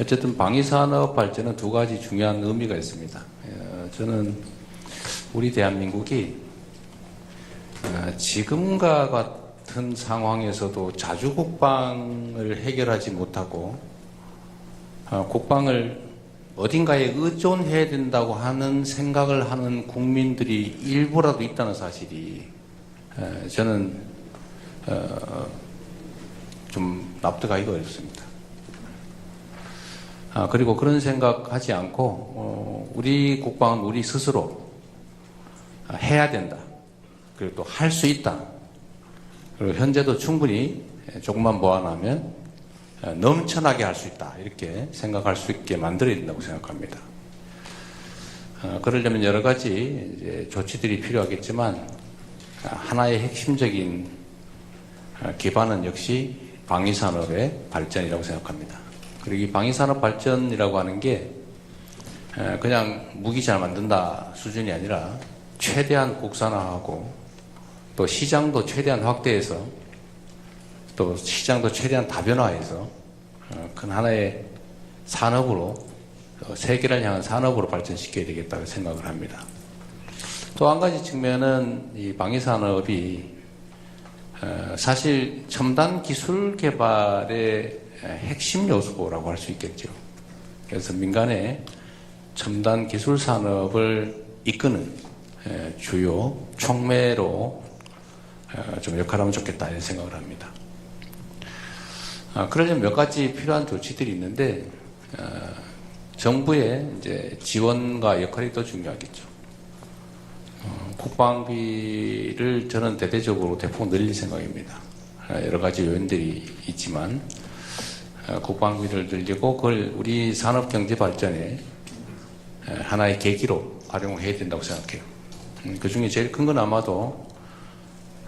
어쨌든 방위산업 발전은 두 가지 중요한 의미가 있습니다. 어, 저는 우리 대한민국이 어, 지금과 같은 상황에서도 자주 국방을 해결하지 못하고 어, 국방을 어딘가에 의존해야 된다고 하는 생각을 하는 국민들이 일부라도 있다는 사실이 어, 저는 어, 좀 납득하기가 어렵습니다. 아, 그리고 그런 생각하지 않고 어, 우리 국방은 우리 스스로 아, 해야 된다. 그리고 또 할 수 있다. 그리고 현재도 충분히 조금만 어, 넘쳐나게 할 수 있다. 이렇게 생각할 수 있게 만들어야 된다고 생각합니다. 어, 그러려면 여러 가지 조치들이 필요하겠지만 아, 하나의 핵심적인 아, 기반은 역시 방위산업의 발전이라고 생각합니다. 그리고 이 방위산업 발전이라고 하는 게 에, 그냥 무기 잘 만든다 수준이 아니라 최대한 국산화하고 또 시장도 최대한 확대해서 또 시장도 최대한 다변화해서 어, 큰 하나의 산업으로 어, 세계를 향한 산업으로 발전시켜야 되겠다고 생각을 합니다. 또 한 가지 측면은 이 방위산업이 어, 사실 첨단 기술 개발의 핵심 요소라고 할 수 있겠죠. 그래서 민간의 첨단 기술 산업을 이끄는 에, 주요 촉매로 어, 좀 역할하면 좋겠다 이런 생각을 합니다. 아, 그러려면 몇 가지 필요한 조치들이 있는데 어, 정부의 이제 지원과 역할이 더 중요하겠죠. 어, 국방비를 저는 대대적으로 대폭 늘릴 생각입니다. 아, 여러 가지 요인들이 있지만 어, 국방비를 늘리고 그걸 우리 산업 경제 발전에 에, 하나의 계기로 활용해야 된다고 생각해요. 음, 그 중에 제일 큰 건 아마도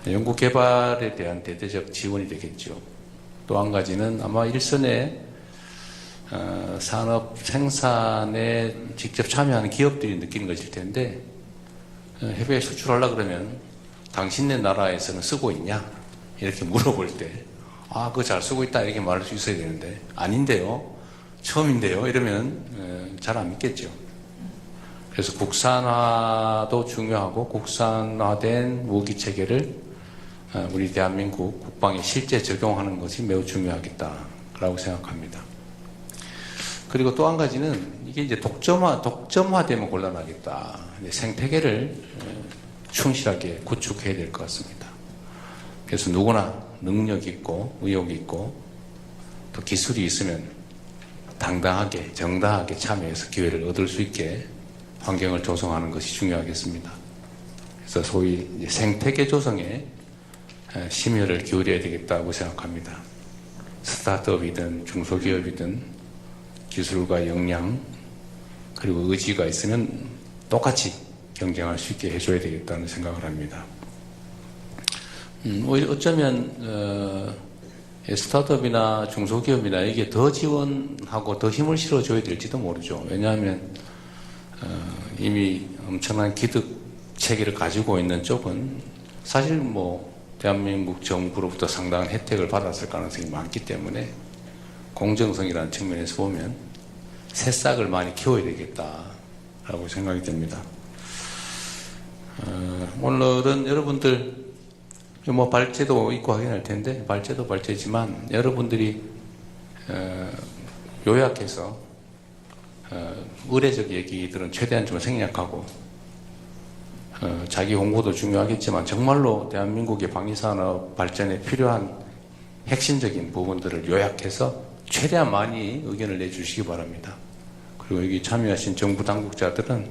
연구 개발에 대한 대대적 지원이 되겠죠. 또 한 가지는 아마 일선에 어, 산업 생산에 직접 참여하는 기업들이 느끼는 것일 텐데 어, 해외에 수출하려 그러면 당신네 나라에서는 쓰고 있냐 이렇게 물어볼 때 아, 그거 잘 쓰고 있다 이렇게 말할 수 있어야 되는데 아닌데요, 처음인데요 이러면 잘 안 믿겠죠. 그래서 국산화도 중요하고 국산화된 무기 체계를 어, 우리 대한민국 국방에 실제 적용하는 것이 매우 중요하겠다라고 생각합니다. 그리고 또 한 가지는 이게 이제 독점화 독점화되면 곤란하겠다. 생태계를 어, 충실하게 구축해야 될 것 같습니다. 그래서 누구나 능력 있고 의욕 있고 또 기술이 있으면 당당하게 정당하게 참여해서 기회를 얻을 수 있게 환경을 조성하는 것이 중요하겠습니다. 그래서 소위 생태계 조성에 에, 심혈을 기울여야 되겠다고 생각합니다. 스타트업이든 중소기업이든 기술과 역량 그리고 의지가 있으면 똑같이 경쟁할 수 있게 해줘야 되겠다는 생각을 합니다. 음, 어쩌면 어, 이 스타트업이나 중소기업이나 이게 더 지원하고 더 힘을 실어줘야 될지도 모르죠. 왜냐하면 어, 이미 엄청난 기득 체계를 가지고 있는 쪽은 사실 뭐 대한민국 정부로부터 상당한 혜택을 받았을 가능성이 많기 때문에 공정성이라는 측면에서 보면 새싹을 많이 키워야 되겠다라고 생각이 됩니다. 어, 오늘은 여러분들 뭐 발제도 있고 하긴 할 텐데 발제도 발제지만 여러분들이 어, 요약해서 어, 의례적 얘기들은 최대한 좀 생략하고 어, 자기 홍보도 중요하겠지만 정말로 대한민국의 방위산업 발전에 필요한 핵심적인 부분들을 요약해서 최대한 많이 의견을 내주시기 바랍니다. 그리고 여기 참여하신 정부 당국자들은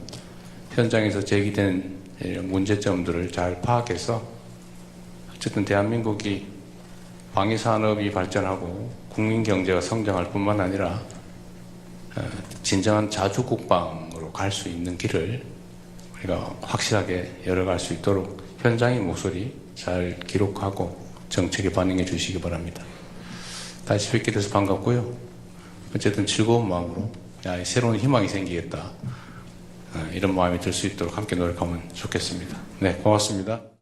현장에서 제기된 이런 문제점들을 잘 파악해서 어쨌든 대한민국이 방위산업이 발전하고 국민 경제가 성장할 뿐만 아니라 어, 진정한 자주국방으로 갈 수 있는 길을 우리가 확실하게 열어갈 수 있도록 현장의 목소리 잘 기록하고 정책에 반영해 주시기 바랍니다. 다시 뵙게 돼서 반갑고요. 어쨌든 즐거운 마음으로 야, 새로운 희망이 생기겠다. 어, 이런 마음이 들 수 있도록 함께 노력하면 좋겠습니다. 네, 고맙습니다.